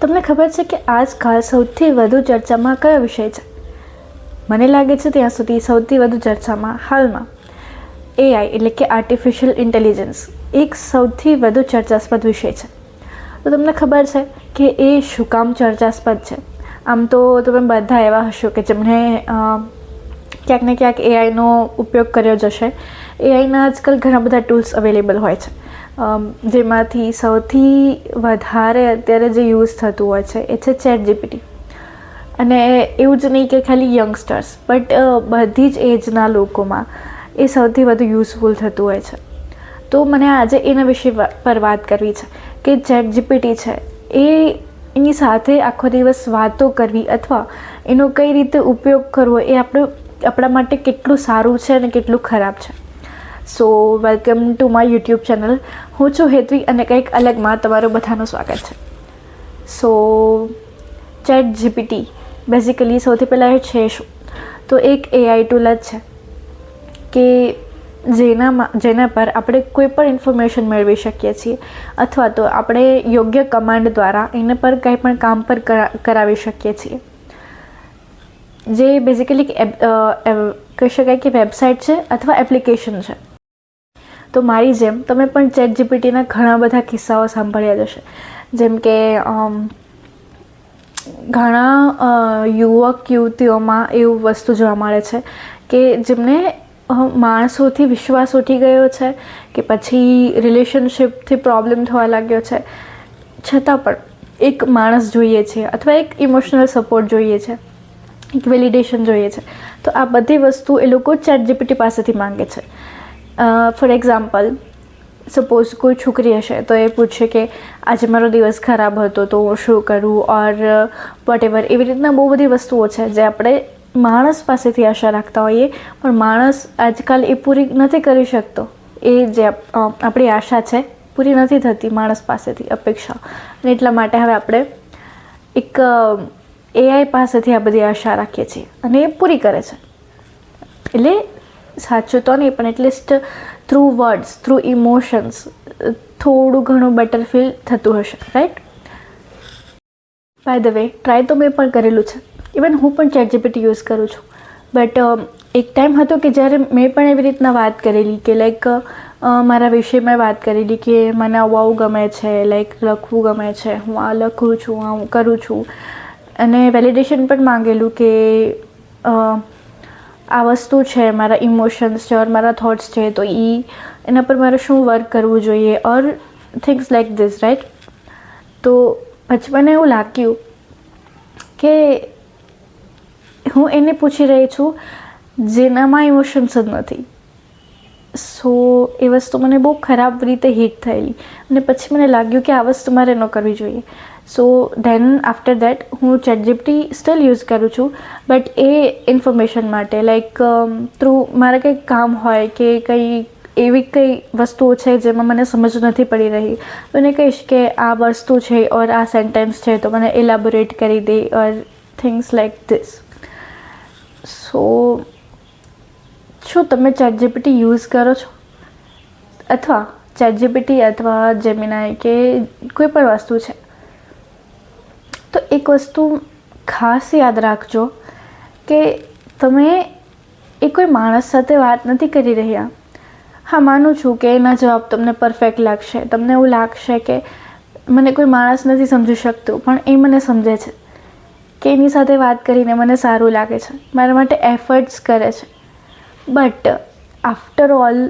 તમને ખબર છે કે આજકાલ સૌથી વધુ ચર્ચામાં કયો વિષય છે? મને લાગે છે ત્યાં સુધી સૌથી વધુ ચર્ચામાં હાલમાં એઆઈ એટલે કે આર્ટિફિશિયલ ઇન્ટેલિજન્સ એક સૌથી વધુ ચર્ચાસ્પદ વિષય છે. તો તમને ખબર છે કે એ શું કામ ચર્ચાસ્પદ છે? આમ તો તમે બધા એવા હશો કે જેમણે ક્યાંક ને ક્યાંક એઆઈનો ઉપયોગ કર્યો જશે એઆઈના આજકાલ ઘણા બધા ટૂલ્સ અવેલેબલ હોય છે. જેમાંથી સૌથી વધારે અત્યારે જે યુઝ થતું હોય છે એ છે ચેટ જીપીટી અને એવું જ નહીં કે ખાલી યંગસ્ટર્સ બટ બધી જ એજના લોકોમાં એ સૌથી વધુ યુઝફુલ થતું હોય છે. તો મને આજે એના વિશે પર વાત કરવી છે કે ચેટ જીપીટી છે એ એની સાથે આખો દિવસ વાતો કરવી અથવા એનો કઈ રીતે ઉપયોગ કરવો એ આપણું આપણા માટે કેટલું સારું છે અને કેટલું ખરાબ છે. So welcome to my YouTube channel હું છું હેતવી અને કંઈક અલગમાં તમારું બધાનું સ્વાગત છે. સો ચેટ જીપીટી બેઝિકલી સૌથી પહેલાં એ છે શું? તો એક એઆઈ ટૂલ જ છે કે જેનામાં, જેના પર આપણે કોઈ પણ ઇન્ફોર્મેશન મેળવી શકીએ છીએ અથવા તો આપણે યોગ્ય કમાન્ડ દ્વારા એના પર કંઈ પણ કામ પર કરા- કરાવી શકીએ છીએ. જે બેઝિકલી કહી શકાય કે વેબસાઇટ છે અથવા એપ્લિકેશન છે. તો મારી જેમ તમે પણ ચેટ જીપીટીના ઘણા બધા કિસ્સાઓ સાંભળ્યા જ હશે. જેમ કે ઘણા યુવક, યુવતીઓમાં એવું વસ્તુ જોવા મળે છે કે જેમને માણસોથી વિશ્વાસ ઉઠી ગયો છે કે પછી રિલેશનશિપથી પ્રોબ્લેમ થવા લાગ્યો છે. છતાં પણ એક માણસ જોઈએ છે અથવા એક ઇમોશનલ સપોર્ટ જોઈએ છે. એક વેલિડેશન જોઈએ છે. તો આ બધી વસ્તુ એ લોકો ચેટ જીપીટી પાસેથી માંગે છે. ફોર એક્ઝામ્પલ સપોઝ કોઈ છોકરી હશે તો એ પૂછે કે, આજે મારો દિવસ ખરાબ હતો તો હું શું કરું? ઓર વોટ એવર એવી રીતના બહુ બધી વસ્તુઓ છે જે આપણે માણસ પાસેથી આશા રાખતા હોઈએ, પણ માણસ આજકાલ એ પૂરી નથી કરી શકતો. એ જે આપણી આશા છે, પૂરી નથી થતી માણસ પાસેથી અપેક્ષા. અને એટલા માટે હવે આપણે એક એઆઈ પાસેથી આ બધી આશા રાખીએ છીએ અને એ પૂરી કરે છે. એટલે સાચું તો નહીં, પણ at least through words through emotions થોડું ઘણું બેટર ફીલ થતું હશે right by the way try તો મેં પણ કરેલું છે. ઇવન હું પણ ચેટ જીપીટી યુઝ કરું છું. બટ એક ટાઈમ હતો કે જ્યારે મેં પણ એવી રીતના વાત કરેલી કે લાઈક મારા વિશે મેં વાત કરેલી કે મને આવું ગમે છે લાઈક લખવું ગમે છે, હું આ લખું છું હું કરું છું. અને વેલિડેશન પણ માંગેલું કે આ વસ્તુ છે, મારા ઇમોશન્સ છે, ઓર મારા થોટ્સ છે, તો એ એના પર મારે શું વર્ક કરવું જોઈએ, or things like this right તો પછી મને એવું લાગ્યું કે હું એને પૂછી રહી છું, જેનામાં ઇમોશન્સ જ નથી. સો એ વસ્તુ મને બહુ ખરાબ રીતે હિટ થયેલી. અને પછી મને લાગ્યું કે આ વસ્તુ મારે ન કરવી જોઈએ. સો ધેન આફ્ટર દેટ હું ચેટ જીપીટી સ્ટીલ યુઝ કરું છું બટ એ ઇન્ફોર્મેશન માટે લાઈક થ્રુ મારે કંઈક કામ હોય કે કંઈ એવી કંઈ વસ્તુઓ છે જેમાં મને સમજ નથી પડી રહી એને કહીશ કે આ વસ્તુ છે ઓર આ સેન્ટેન્સ છે, તો મને એલાબોરેટ કરી દે or things like this so શું તમે ચેટ જીપીટી યુઝ કરો છો? અથવા ચેટ જીપીટી અથવા જેમિનાય કે કોઈ પણ વસ્તુ છે? તો એક વસ્તુ ખાસ યાદ રાખજો કે તમે એ કોઈ માણસ સાથે વાત નથી કરી રહ્યા. હા, માનું છું કે એના જવાબ તમને પરફેક્ટ લાગશે. તમને એવું લાગશે કે મને કોઈ માણસ નથી સમજી શકતું, પણ એ મને સમજે છે કે એની સાથે વાત કરીને મને સારું લાગે છે. મારા માટે એફર્ટ્સ કરે છે. બટ આફ્ટર ઓલ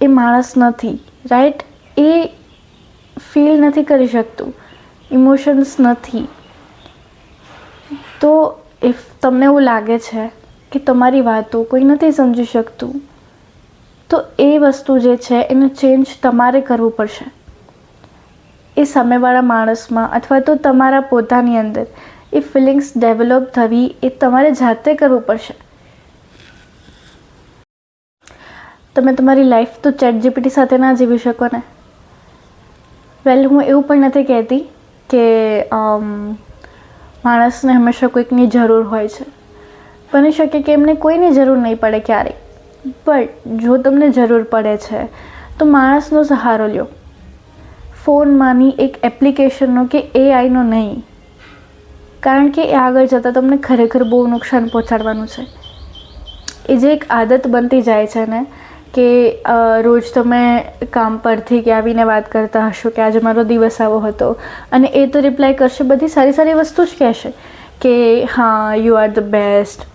એ માણસ નથી રાઈટ એ ફીલ નથી કરી શકતું. ઇમોશન્સ નથી. તો ઇફ તમને એવું લાગે છે કે તમારી વાતો કોઈ નથી સમજી શકતું, તો એ વસ્તુ જે છે એને ચેન્જ તમારે કરવું પડશે. એ સામેવાળા માણસમાં અથવા તો તમારા પોતાની અંદર, એ ફિલિંગ્સ ડેવલપ થવી એ તમારે જાતે કરવું પડશે. તમે તમારી લાઈફ તો ચેટ જીપીટી સાથે ના જીવી શકો ને? વેલ હું એવું પણ નથી કહેતી કે માણસને હંમેશા કોઈકની જરૂર હોય છે. બની શકે કે એમને કોઈની જરૂર નહીં પડે ક્યારેય. બટ જો તમને જરૂર પડે છે, તો માણસનો સહારો લ્યો. ફોનમાંની એક એપ્લિકેશનનો કે એઆઈનો નહીં. કારણ કે એ આગળ જતાં તમને ખરેખર બહુ નુકસાન પહોંચાડવાનું છે. એ જે એક આદત બનતી જાય છે ને કે રોજ તમે કામ પરથી કે આવીને વાત કરતા હશો કે આજે મારો દિવસ આવો હતો. અને એ તો રિપ્લાય કરશે, બધી સારી સારી વસ્તુ જ કહેશે કે, હા યુ આર ધ બેસ્ટ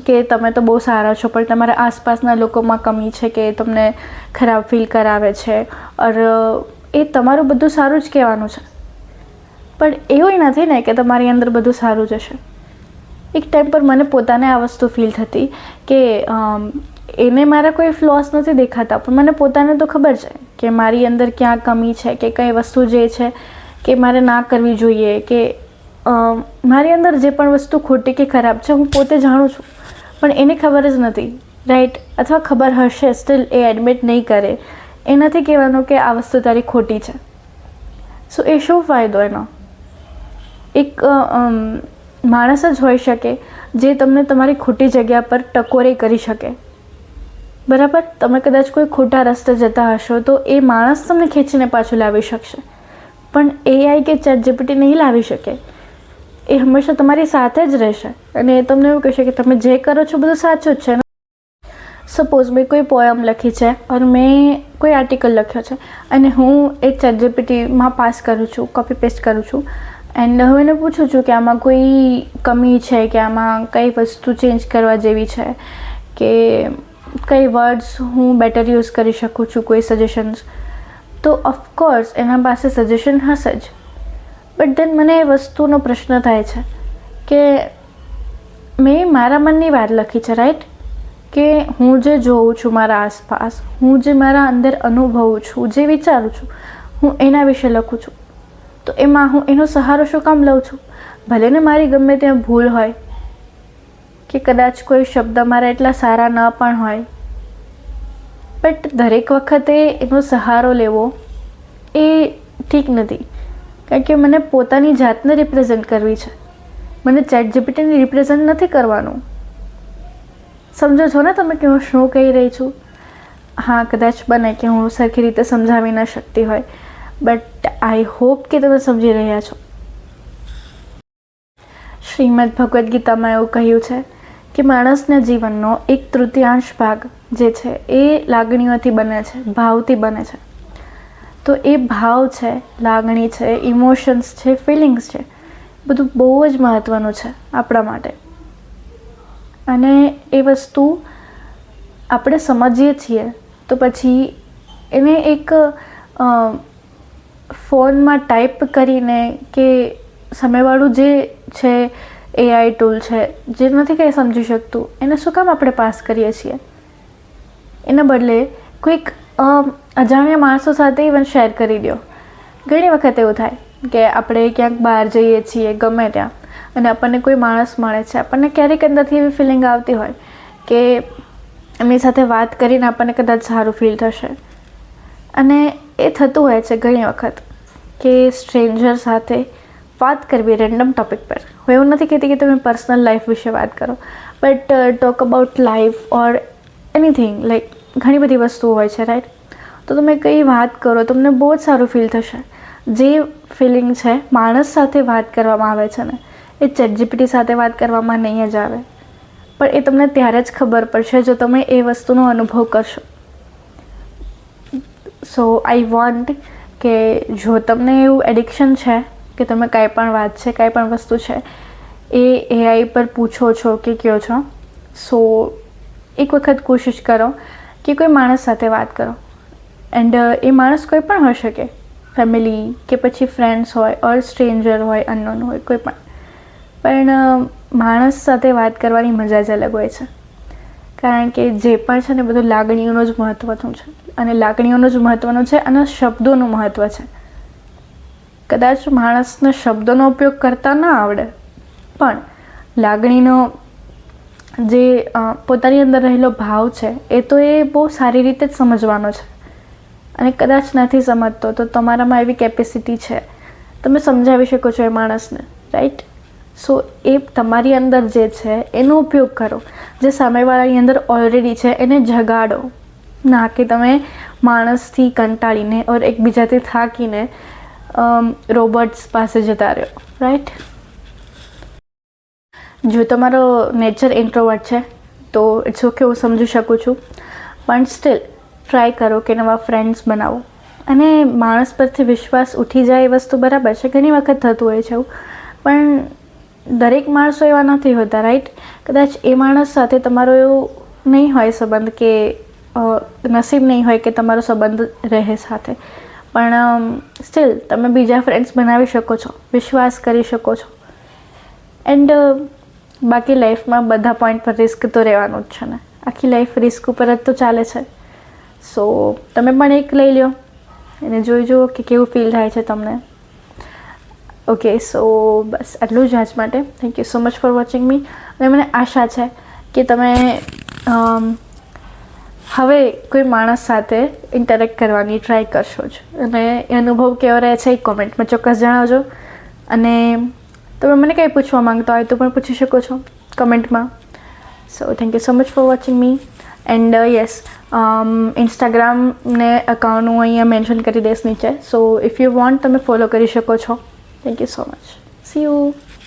કે, તમે તો બહુ સારા છો, પણ તમારા આસપાસના લોકોમાં કમી છે કે તમને ખરાબ ફીલ કરાવે છે. ઓર એ તમારું બધું સારું જ કહેવાનું છે. પણ એવું નથી ને કે તમારી અંદર બધું સારું જ હશે. એક ટાઈમ પર મને પોતાને આ વસ્તુ ફીલ થતી કે એને મારા કોઈ ફ્લોસ નથી દેખાતા, પણ મને પોતાને તો ખબર છે કે મારી અંદર ક્યાં કમી છે, કે કઈ વસ્તુ જે છે કે મારે ના કરવી જોઈએ, કે મારી અંદર જે પણ વસ્તુ ખોટી કે ખરાબ છે હું પોતે જાણું છું, પણ એને ખબર જ નથી. રાઈટ અથવા ખબર હશે સ્ટીલ એ એડમિટ નહીં કરે. એ નથી કહેવાનું કે આ વસ્તુ તારી ખોટી છે. સો એ શું ફાયદો એનો? એક માણસ જ હોઈ શકે જે તમને તમારી ખોટી જગ્યા પર ટકોરે કરી શકે. બરાબર? તમે કદાચ કોઈ ખોટા રસ્તે જતા હશો તો એ માણસ તમને ખેંચીને પાછું લાવી શકશે. પણ એઆઈ કે ચેટ જીપીટી નહીં લાવી શકે. એ હંમેશા તમારી સાથે જ રહેશે. અને એ તમને એવું કહેશે કે તમે જે કરો છો બધું સાચું જ છે. સપોઝ મેં કોઈ પોયમ લખી છે ઓર મેં કોઈ આર્ટિકલ લખ્યો છે અને હું એ ચેટ જીપીટીમાં પાસ કરું છું કોપી પેસ્ટ કરું છું એન્ડ હું એને પૂછું છું કે આમાં કોઈ કમી છે કે આમાં કઈ વસ્તુ ચેન્જ કરવા જેવી છે કે કઈ વર્ડ્સ હું બેટર યુઝ કરી શકું છું, કોઈ સજેશન્સ તો ઓફકોર્સ એના પાસે સજેશન હશે જ. બટ દેન મને એ વસ્તુનો પ્રશ્ન થાય છે કે મેં મારા મનની વાત લખી છે રાઈટ કે હું જે જોઉં છું મારા આસપાસ, હું જે મારા અંદર અનુભવું છું, જે વિચારું છું, હું એના વિશે લખું છું. તો એમાં હું એનો સહારો શું કામ લઉં છું? ભલે ને મારી ગમે ત્યાં ભૂલ હોય કે કદાચ કોઈ શબ્દ મારા એટલા સારા ન પણ હોય. બટ દરેક વખતે એનો સહારો લેવો એ ઠીક નથી. કારણ કે મને પોતાની જાતને રિપ્રેઝેન્ટ કરવી છે. મને ચેટ જીપીટીને રિપ્રેઝેન્ટ નથી કરવાનું. સમજો છો ને તમે કે હું શું કહી રહી છું? હા, કદાચ બને કે હું સરખી રીતે સમજાવી ન શકતી હોય. બટ આઈ હોપ કે તમે સમજી રહ્યા છો. શ્રીમદ ભગવદ્ ગીતામાં એવું કહ્યું છે કે માણસના જીવનનો એક તૃતીયાંશ ભાગ જે છે એ લાગણીઓથી બને છે, ભાવથી બને છે. તો એ ભાવ છે, લાગણી છે ઇમોશન્સ છે ફિલિંગ્સ છે બધું બહુ જ મહત્ત્વનું છે આપણા માટે. અને એ વસ્તુ આપણે સમજીએ છીએ તો પછી એને એક ફોનમાં ટાઈપ કરીને કે સામેવાળું જે છે એઆઈ ટૂલ છે જે નથી કંઈ સમજી શકતું, એને શું કામ આપણે પાસ કરીએ છીએ? એના બદલે કોઈક અજાણ્યા માણસો સાથે ઇવન શેર કરી દો. ઘણી વખત એવું થાય કે આપણે ક્યાંક બહાર જઈએ છીએ, ગમે ત્યાં, અને આપણને કોઈ માણસ મળે છે, આપણને ક્યારેક અંદરથી એવી ફિલિંગ આવતી હોય કે એમની સાથે વાત કરીને આપણને કદાચ સારું ફીલ થશે. અને એ થતું હોય છે ઘણી વખત કે સ્ટ્રેન્જર સાથે વાત કરવી રેન્ડમ ટોપિક પર. હું એવું નથી કહેતી કે તમે પર્સનલ લાઈફ વિશે વાત કરો. But talk about life or anything like ઘણી બધી વસ્તુઓ હોય છે રાઈટ તો તમે કઈ વાત કરો, તમને બહુ જ સારું ફીલ થશે. જે ફિલિંગ છે, માણસ સાથે વાત કરવામાં આવે છે ને, એ ચેટ જીપીટી સાથે વાત કરવામાં નહીં જ આવે. પણ એ તમને ત્યારે જ ખબર પડશે જો તમે એ વસ્તુનો અનુભવ કરશો. સો આઈ વોન્ટ કે જો તમને એવું એડિક્શન છે કે તમે કાંઈ પણ વાત છે, કાંઈ પણ વસ્તુ છે, એ એઆઈ પર પૂછો છો કે કહો છો, સો એક વખત કોશિશ કરો કે કોઈ માણસ સાથે વાત કરો. એન્ડ એ માણસ કોઈ પણ હોઈ શકે. ફેમિલી કે પછી ફ્રેન્ડ્સ હોય ઓર સ્ટ્રેન્જર હોય અનનોન હોય, કોઈ પણ. પણ માણસ સાથે વાત કરવાની મજા જ અલગ હોય છે. કારણ કે જે પણ છે ને, બધું લાગણીઓનું જ મહત્ત્વનું છે. અને લાગણીઓનું જ મહત્ત્વનું છે અને શબ્દોનું મહત્ત્વ છે. કદાચ માણસને શબ્દોનો ઉપયોગ કરતા ના આવડે. પણ લાગણીનો જે પોતાની અંદર રહેલો ભાવ છે, એ તો એ બહુ સારી રીતે જ સમજવાનો છે. અને કદાચ નથી સમજતો, તો તમારામાં એવી કેપેસિટી છે. તમે સમજાવી શકો છો એ માણસને રાઈટ સો એ તમારી અંદર જે છે, એનો ઉપયોગ કરો. જે સામેવાળાની અંદર ઓલરેડી છે, એને જગાડો. ના કે તમે માણસથી કંટાળીને ઓર એકબીજાથી થાકીને રોબોટ્સ પાસે જતા રહ્યો રાઈટ જો તમારો નેચર ઇન્ટ્રોવર્ટ છે, તો ઇટ્સ ઓકે હું સમજી શકું છું. પણ સ્ટીલ ટ્રાય કરો કે નવા ફ્રેન્ડ્સ બનાવો. અને માણસ પરથી વિશ્વાસ ઉઠી જાય એ વસ્તુ બરાબર છે, ઘણી વખત થતું હોય છે એવું. પણ દરેક માણસો એવા નથી હોતા રાઈટ કદાચ એ માણસ સાથે તમારો એવું નહીં હોય સંબંધ કે નસીબ નહીં હોય કે તમારો સંબંધ રહે સાથે. પણ સ્ટીલ તમે બીજા ફ્રેન્ડ્સ બનાવી શકો છો, વિશ્વાસ કરી શકો છો. એન્ડ બાકી લાઈફમાં બધા પોઈન્ટ પર રિસ્ક તો રહેવાનું જ છે ને. આખી લાઈફ રિસ્ક ઉપર જ તો ચાલે છે. સો તમે પણ એક લઈ લ્યો. એને જોઈ જુઓ કે કેવું ફીલ થાય છે તમને. ઓકે સો બસ આટલું જ આજ માટે. Thank you so much for watching me અને મને આશા છે કે તમે હવે કોઈ માણસ સાથે ઇન્ટરેક્ટ કરવાની ટ્રાય કરશો જ. અને એ અનુભવ કેવો રહે છે એ કોમેન્ટમાં ચોક્કસ જણાવજો. અને તમે મને કંઈ પૂછવા માંગતા હોય તો પણ પૂછી શકો છો કમેન્ટમાં so thank you so much for watching me and yes ઇન્સ્ટાગ્રામને account હું અહીંયા મેન્શન કરી દઈશ નીચે. સો ઇફ યુ વોન્ટ તમે ફોલો કરી શકો છો. Thank you so much see you